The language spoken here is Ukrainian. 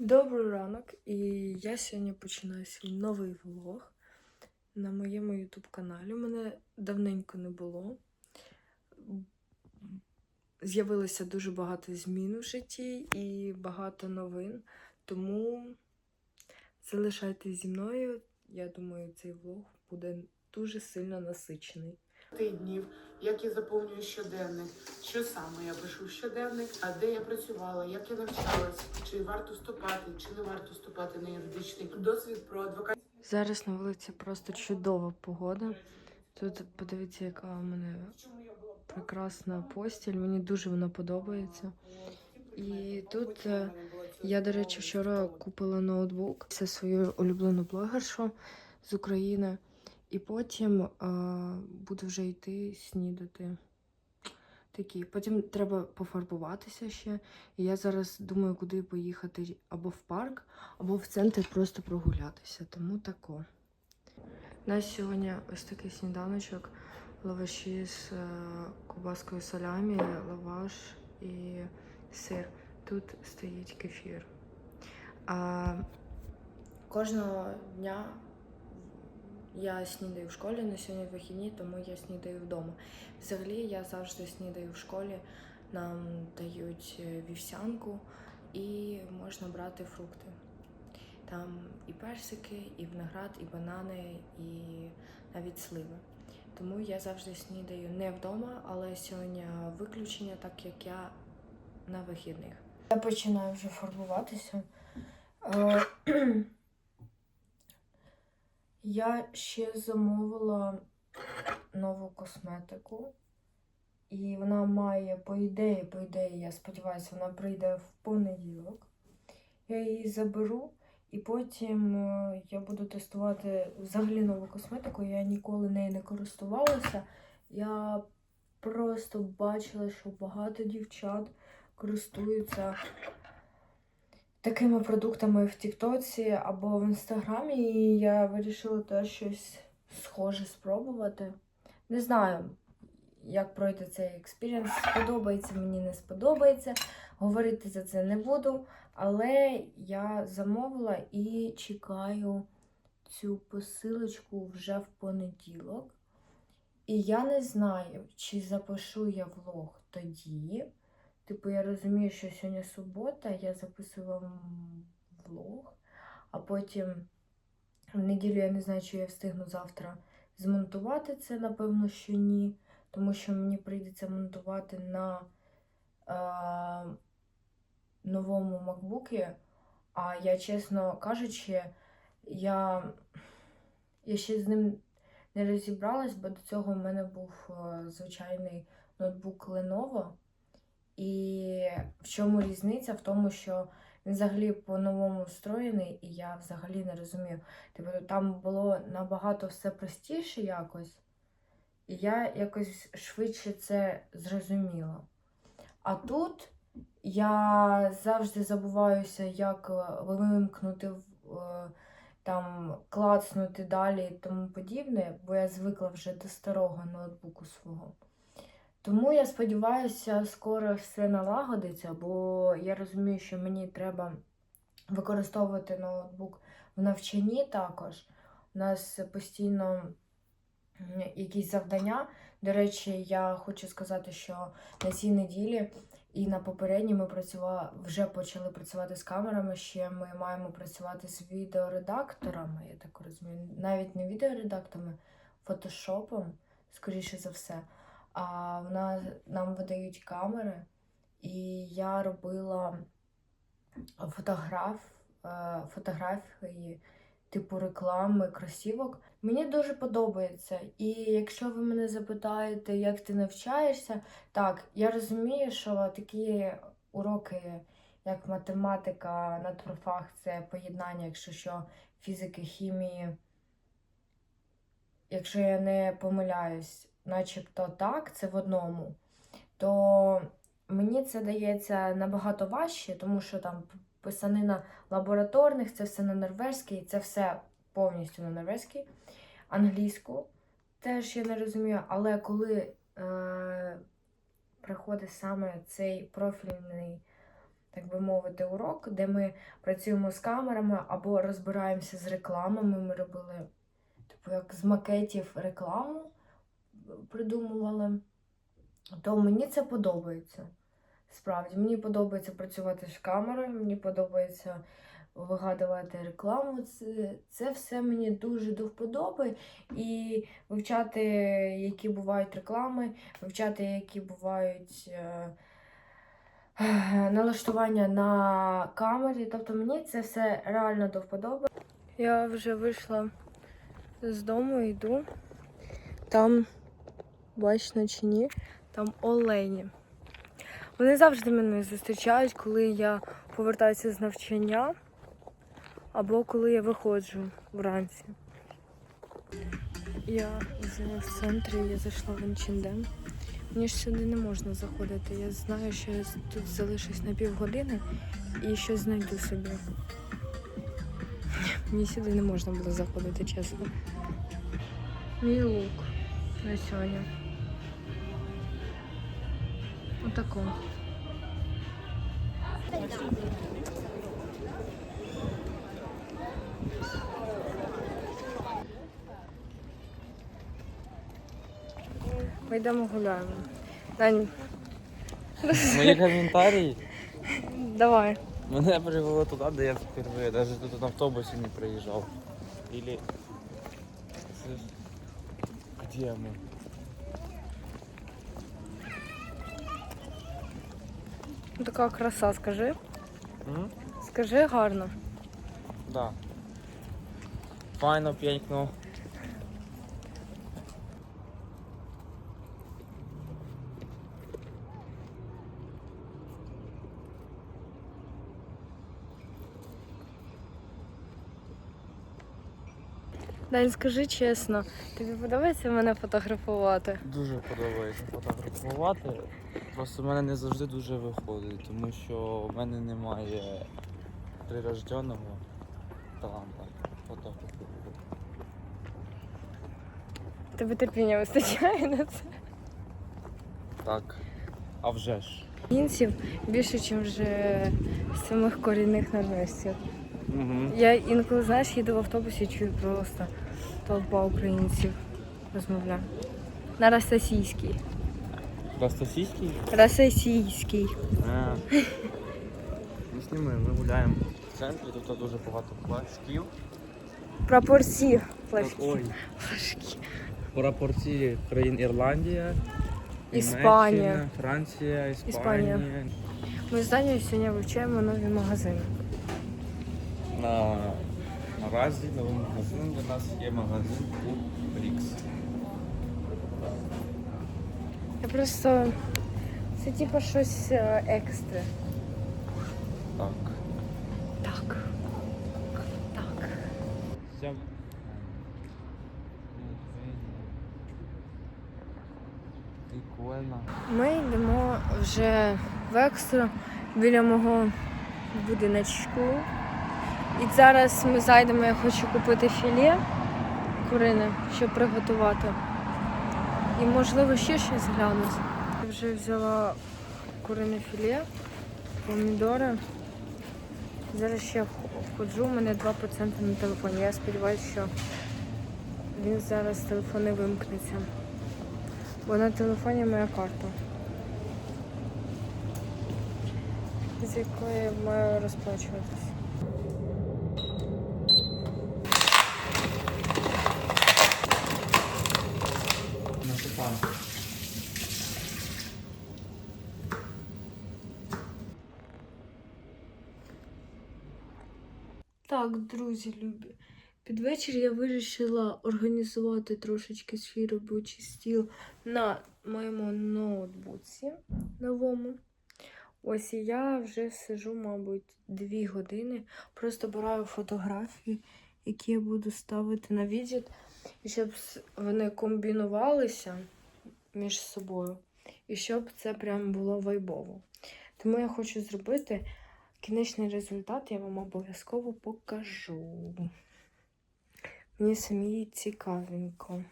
Добрий ранок, і я сьогодні починаю свій новий влог на моєму YouTube каналі. Мене давненько не було. З'явилося дуже багато змін в житті і багато новин. Тому залишайтесь зі мною. Я думаю, цей влог буде дуже сильно насичений. Днів, як я заповнюю щоденник, що саме я пишу в щоденник, а де я працювала, як я навчалась, чи варто вступати, чи не варто вступати на юридичний досвід про адвокатську Зараз на вулиці просто чудова погода. Тут подивіться, яка у мене прекрасна постіль. Мені дуже вона подобається. І тут е, я, до речі, вчора купила ноутбук. Це свою улюблену блогершу з України. І потім е, буду вже йти снідати. Такі. Потім треба пофарбуватися ще. І я зараз думаю, куди поїхати або в парк, або в центр просто прогулятися. Тому тако. У нас сьогодні ось такий сніданочок. Лаваші з е, кубаскою салямі, лаваш і сир. Тут стоїть кефір. А, кожного дня я снідаю в школі, на сьогодні вихідні, тому я снідаю вдома. Взагалі я завжди снідаю в школі. Нам дають е, вівсянку і можна брати фрукти. Там і персики, і виноград, і банани, і навіть сливи. Тому я завжди снідаю не вдома, але сьогодні виключення, так як я на вихідних. Я починаю вже фарбуватися. Я ще замовила нову косметику. І вона має, по ідеї, по ідеї, я сподіваюся, вона прийде в понеділок. Я її заберу, і потім е, я буду тестувати взагалі нову косметику. Я ніколи нею не користувалася. Я просто бачила, що багато дівчат користуються такими продуктами в Тіктоці або в Інстаграмі, і я вирішила теж щось схоже спробувати. Не знаю, як пройде цей експірієнс. Сподобається мені, не сподобається. Говорити за це не буду. Але я замовила і чекаю цю посилочку вже в понеділок. І я не знаю, чи запишу я влог тоді. Типу, я розумію, що сьогодні субота, я записую вам влог, а потім в неділю я не знаю, чи я встигну завтра змонтувати це, напевно, що ні. Тому що мені прийдеться монтувати на е, новому макбукі. А я, чесно кажучи, я, я ще з ним не розібралась, бо до цього в мене був е, звичайний ноутбук Lenovo. І в чому різниця? В тому, що він взагалі по-новому встроєний, і я взагалі не розумію. Типу, там було набагато все простіше якось, і я якось швидше це зрозуміла. А тут я завжди забуваюся, як е, вимкнути е, там, клацнути далі і тому подібне, бо я звикла вже до старого ноутбуку свого. Тому я сподіваюся, скоро все налагодиться, бо я розумію, що мені треба використовувати ноутбук в навчанні також. У нас постійно якісь завдання. До речі, я хочу сказати, що на цій неділі і на попередній ми працювали, вже почали працювати з камерами. Ще ми маємо працювати з відеоредакторами, я так розумію. Навіть не відеоредакторами, фотошопом, скоріше за все. А в нас нам видають камери, і я робила фотограф, е, фотографії, типу реклами, кросівок. Мені дуже подобається. І якщо ви мене запитаєте, як ти навчаєшся, так, я розумію, що такі уроки, як математика, надпрофах, це поєднання, якщо що, фізики, хімії. Якщо я не помиляюсь, начебто так, це в одному, то мені це дається набагато важче, тому що там писанина лабораторних, це все на норвезькій, це все повністю на норвезькій, англійську теж я не розумію, але коли е, приходить саме цей профільний так би мовити, урок, де ми працюємо з камерами або розбираємося з рекламами. Ми робили, типу, як з макетів рекламу придумували. То мені це подобається. Справді, мені подобається працювати з камерою, мені подобається вигадувати рекламу. Це, це все мені дуже до вподоби. І вивчати, які бувають реклами, вивчати, які бувають е, е, налаштування на камері. Тобто мені це все реально до вподоби. Я вже вийшла з дому, йду. Там, бачно чи ні, там олені. Вони завжди мене зустрічають, коли я повертаюся з навчання або коли я виходжу вранці. Я вже в центрі, я зайшла в Інчінден. Мені ж сюди не можна заходити. Я знаю, що я тут залишусь на півгодини і щось знайду собі. Мені сюди не можна було заходити, чесно. Мій лук на сьогодні. Отако. Ми йдемо гуляємо. Дань, Мої коментарі давай. мене привело туди, де я впервые, навіть тут на автобусі не приїжджав. Или... Це ж- Где ми? Така краса, скажи. Mm? Скажи гарно. Да. Файно, п'янькно. Дань, скажи чесно, тобі подобається мене фотографувати? Дуже подобається фотографувати. Просто в мене не завжди дуже виходить, тому що в мене немає прирожденого таланту фотографувати. Тобі терпіння вистачає на це. Так. А вже ж. Українців більше, ніж самих корінних народностей. Угу. Я інколи, знаєш, їду в автобусі і чую просто толпа українців розмовляє. На російській. Ростосійський? Російський. А. Ми з ними ми гуляємо в центрі, тут дуже багато плашків. Пропорції. Ой. Флажки. Прапорці країн Ірландія, Іспанія. Німеччина, Франція, Іспанія. Іспанія. Ми з Данією сьогодні вивчаємо нові магазини. На наразі новим магазином для нас є магазин Рікс. Я просто. Це типу щось е, екстра. Так. Так. Так. Вся... Прикольно. Ми йдемо вже в екстра біля мого будиночку. І зараз ми зайдемо, я хочу купити філе курине, щоб приготувати. І можливо ще щось глянути. Я вже взяла курине філе, помідори. Зараз ще входжу, у мене 2% на телефоні. Я сподіваюся, що він зараз телефон не вимкнеться. Бо на телефоні моя карта. З якої я маю розплачуватись. Так, друзі любі. Під вечір я вирішила організувати трошечки свій робочий стіл на моєму ноутбуці новому. Ось і я вже сижу, мабуть, дві години. Просто браю фотографії, які я буду ставити на відео, і щоб вони комбінувалися між собою. І щоб це прям було вайбово. Тому я хочу зробити кінечний результат, я вам обов'язково покажу. Мені самі цікавенько.